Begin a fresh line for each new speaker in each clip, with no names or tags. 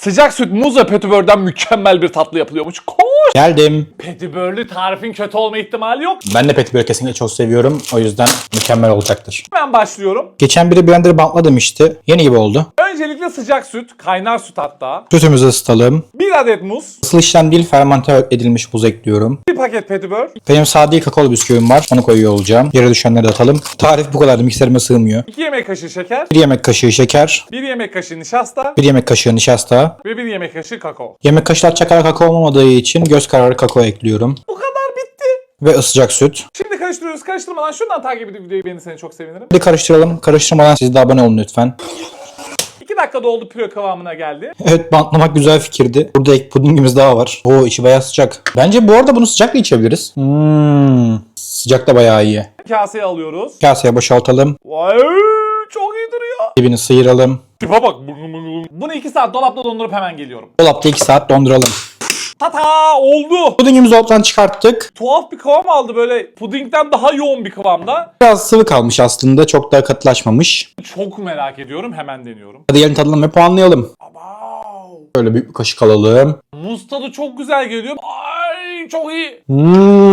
Sıcak süt, muz ve petibörden mükemmel bir tatlı yapılıyormuş. Koş!
Geldim.
Petibörlü tarifin kötü olma ihtimali yok.
Ben de petibörü kesinlikle çok seviyorum. O yüzden mükemmel olacaktır.
Hemen başlıyorum.
Geçen biri blenderı bantla demişti. Yeni gibi oldu.
Öncelikle sıcak süt, kaynar süt hatta.
Sütümüzü ısıtalım.
Bir adet muz,
Isıl işlem değil fermente edilmiş buz ekliyorum.
bir paket petibör,
Benim sade kakaolu bisküvim var. Onu koyuyor olacağım. Yere düşenleri de atalım. Tarif bu kadardı. Mikserime sığmıyor.
2 yemek kaşığı şeker,
1 yemek kaşığı şeker,
1 yemek kaşığı nişasta
1 yemek kaşığı nişasta.
Ve 1 yemek kaşığı kakao.
Yemek kaşığı atacak kadar kakao olmadığı için göz kararı kakao ekliyorum.
Bu kadar bitti.
Ve ısıcak süt.
Şimdi karıştırıyoruz. Karıştırmadan şundan takip edip videoyu beğenirseniz çok sevinirim.
Hadi karıştıralım. Karıştırmadan siz de abone olun lütfen.
2 dakikada oldu püre kıvamına geldi.
Evet bantlamak güzel fikirdi. Burada ek pudingimiz daha var. Oo içi bayağı sıcak. Bence bu arada bunu sıcakla içebiliriz. Hmm. Sıcak da bayağı iyi.
Kaseye alıyoruz.
Kaseye boşaltalım.
Vay çok iyi duruyor.
Dibini sıyıralım.
Tipe bak. Bunu 2 saat dolapta dondurup hemen geliyorum.
Dolapta 2 saat donduralım.
Tata oldu.
Pudingimizi dolaptan çıkarttık.
Tuhaf bir kıvam aldı böyle pudingden daha yoğun bir kıvamda.
Biraz sıvı kalmış aslında. Çok da katılaşmamış.
Çok merak ediyorum. Hemen deniyorum.
Hadi gelin tadalım ve puanlayalım.
Abav.
Şöyle büyük bir kaşık alalım.
Muz tadı çok güzel geliyor. Ay çok iyi.
Hmm,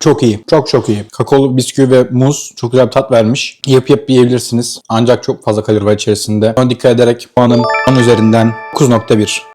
çok iyi. Çok çok iyi. Kakaolu bisküvi ve muz çok güzel bir tat vermiş. Yap yap yiyebilirsiniz. Ancak çok fazla kalori var içerisinde. Ona dikkat ederek puanım 10 üzerinden 9.1.